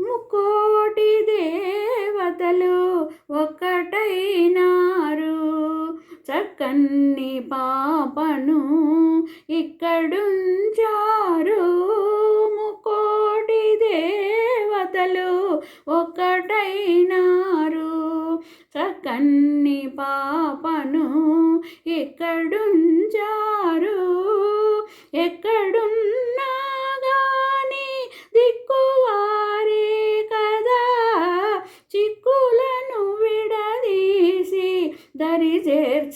ముక్కోటి దేవతలు ఒక్కటైనారు. చక్కన్ని పాపను ఇక్కడుంచారు. ముకోటి దేవతలు ఒక్కటైనారు. చక్కన్ని పాపను ఇక్కడుంచారు. ఎక్కడున్నా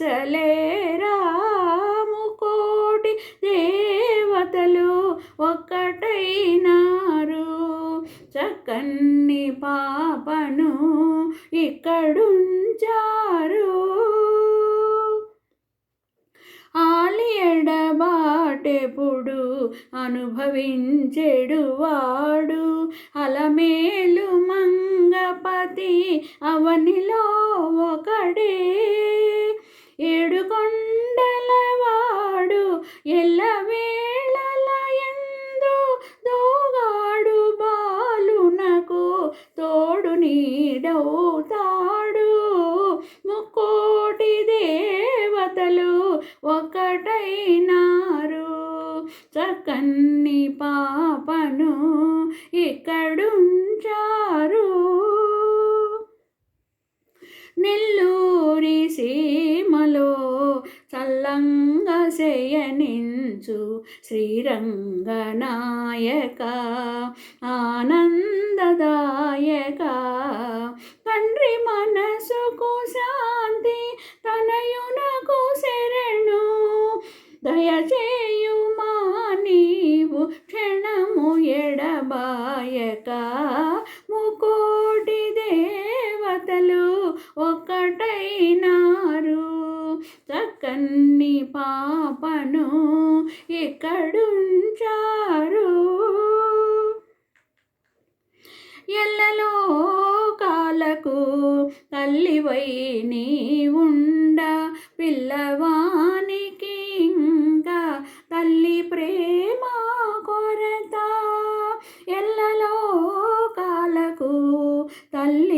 చేర్చలేరా కోటి దేవతలు ఒక్కటైనారు. చక్కన్ని పాపను ఇక్కడుంచారు. ఆలియడబాటెప్పుడు అనుభవించెడు వాడు. అలమేలు మంగపతి అవ దేవతలు ఒకటైనారు. చక్కన్ని పాపను ఇక్కడుంచారు. నెల్లూరి సీమలో చల్లంగా శయనించు శ్రీరంగనాయక ఆనందదాయక. తండ్రి మనసు కోసా దయచేయుమా నీవు? క్షణము ఎడబాయక ముకోటి దేవతలు ఒక్కటైనారు. చక్కన్ని పాపను ఇక్కడుంచారు. ఎల్లలో కాలకు తల్లివై నీ ఉండ పిల్లవా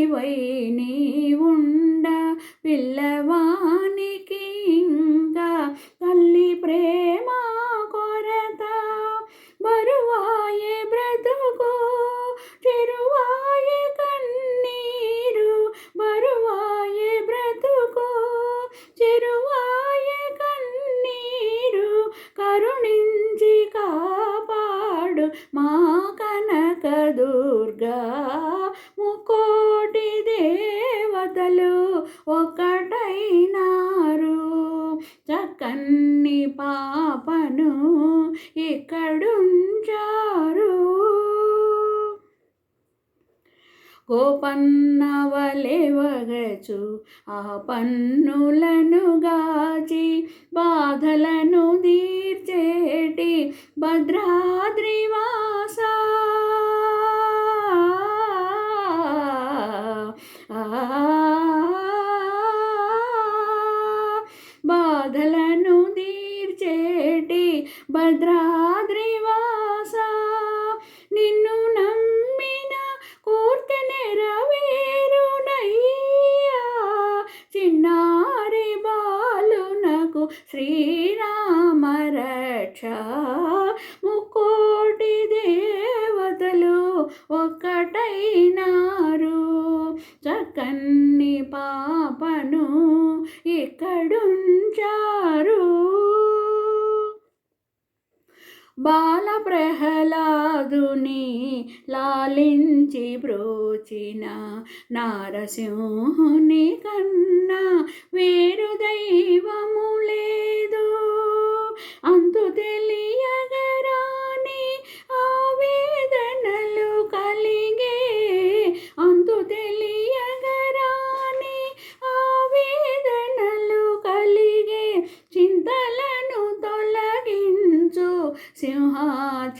తల్లివై నీవుండ ఉండ పిల్లవానికి ఇంకా తల్లి ప్రేమ కొరత. బరువాయే బ్రతుకు చెరువాయే కన్నీరు. బరువాయే బ్రతుకు చెరువాయే కన్నీరు. కరుణించి కాపాడు మా దేవతలు ఒకటైనారు చక్కన్ని పాపను ఇక్కడుంచారు. గోపన్నవలెవగచు ఆ పన్నులను గాచి బాధలను తీర్చేటి భద్రాద్రివా శ్రీరామ రక్ష. ముకోటి దేవతలు ఒక్కటైనారు. చక్కన్ని పాపను ఇక్కడుంచారు. బాల ప్రహ్లాదుని లాలించి బ్రోచిన నారసింహుని కన్నా వేరు దైవము లేదు. అంతు తెలియ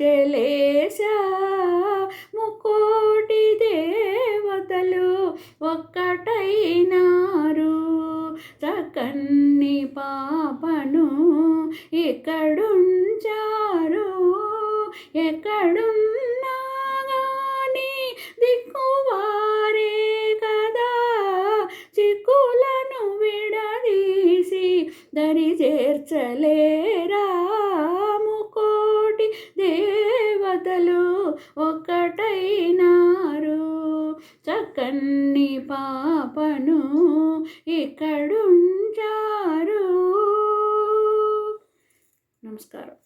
చెలేశా ముకోటి దేవతలు ఒక్కటైనారు. చక్కన్ని పాపను ఎక్కడుంచారు ఎక్కడున్నా కానీ దిక్కువారే కదా. చిక్కులను విడదీసి దరి చేర్చలే చక్కన్ని పాపను ఇక్కడుంచారు. నమస్కారం.